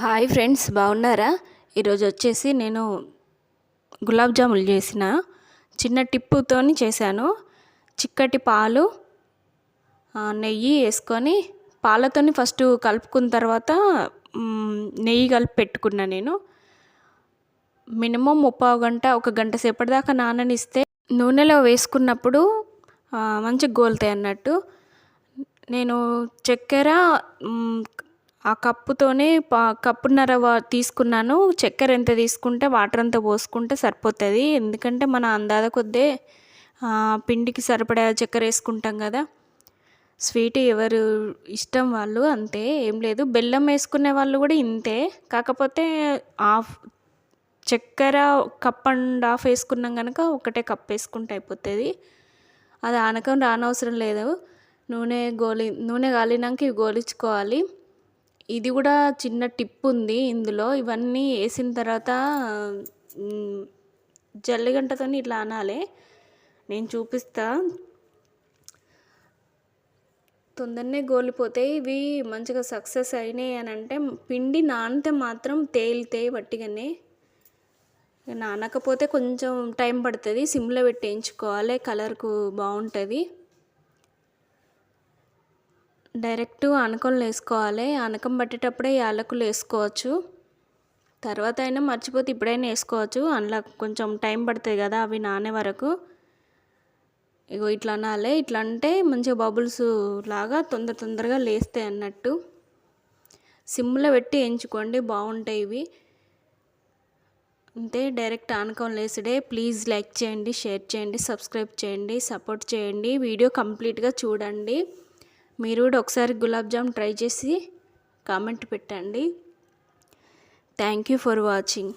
Hi friends బాగున్నారా? ఈరోజు వచ్చేసి నేను గులాబ్ జాములు చేసిన. చిన్న టిప్పుతోని చేశాను. చిక్కటి పాలు నెయ్యి వేసుకొని పాలతోని ఫస్ట్ కలుపుకున్న తర్వాత నెయ్యి కలిపి పెట్టుకున్నా నేను. మినిమం ముప్పావు గంట ఒక గంట సేపటి దాకా నాననిస్తే నూనెలో వేసుకున్నప్పుడు మంచి మంచిగా గోలుతాయి అన్నట్టు. నేను చక్కెర ఆ కప్పుతోనే పా కప్పున్నర తీసుకున్నాను. చక్కెర ఎంత తీసుకుంటే వాటర్ అంత పోసుకుంటే సరిపోతుంది. ఎందుకంటే మన అందాద కొద్దే పిండికి సరిపడా చక్కెర వేసుకుంటాం కదా. స్వీట్ ఎవరు ఇష్టం వాళ్ళు అంతే ఏం లేదు. బెల్లం వేసుకునే వాళ్ళు కూడా ఇంతే. కాకపోతే హాఫ్ చక్కెర కప్ అండ్ హాఫ్ వేసుకున్నాం కనుక ఒకటే కప్ వేసుకుంటే అయిపోతుంది. అది ఆనకం రానవసరం లేదు. నూనె గోలి నూనె కాలినాక ఇవి గోలించుకోవాలి. ఇది కూడా చిన్న టిప్ ఉంది ఇందులో. ఇవన్నీ వేసిన తర్వాత జల్లిగంటతో ఇట్లా అనాలి. నేను చూపిస్తా. తొందరనే గోలిపోతాయి ఇవి మంచిగా సక్సెస్ అయినాయి అని అంటే పిండి నానితే మాత్రం తేలితాయి వట్టిగానే. నానకపోతే కొంచెం టైం పడుతుంది. సిమ్లో పెట్టి వేయించుకోవాలి. కలర్కు బాగుంటుంది. డైరెక్ట్ అనకంలు వేసుకోవాలి అనకం పట్టేటప్పుడే యాలకులు వేసుకోవచ్చు తర్వాత అయినా మర్చిపోతే ఇప్పుడైనా వేసుకోవచ్చు. అందులో కొంచెం టైం పడుతుంది కదా అవి నానే వరకు. ఇగో ఇట్లా అనాలి. ఇట్లా అంటే మంచిగా బబుల్స్ లాగా తొందర తొందరగా లేస్తాయి అన్నట్టు. సిమ్లో పెట్టి ఎంచుకోండి బాగుంటాయి ఇవి. అంతే డైరెక్ట్ ఆనకం లేసుడే. ప్లీజ్ లైక్ చేయండి షేర్ చేయండి సబ్స్క్రైబ్ చేయండి సపోర్ట్ చేయండి. వీడియో కంప్లీట్గా చూడండి. మీరు కూడా ఒకసారి గులాబ్ జామ్ ట్రై చేసి కామెంట్ పెట్టండి. Thank you for watching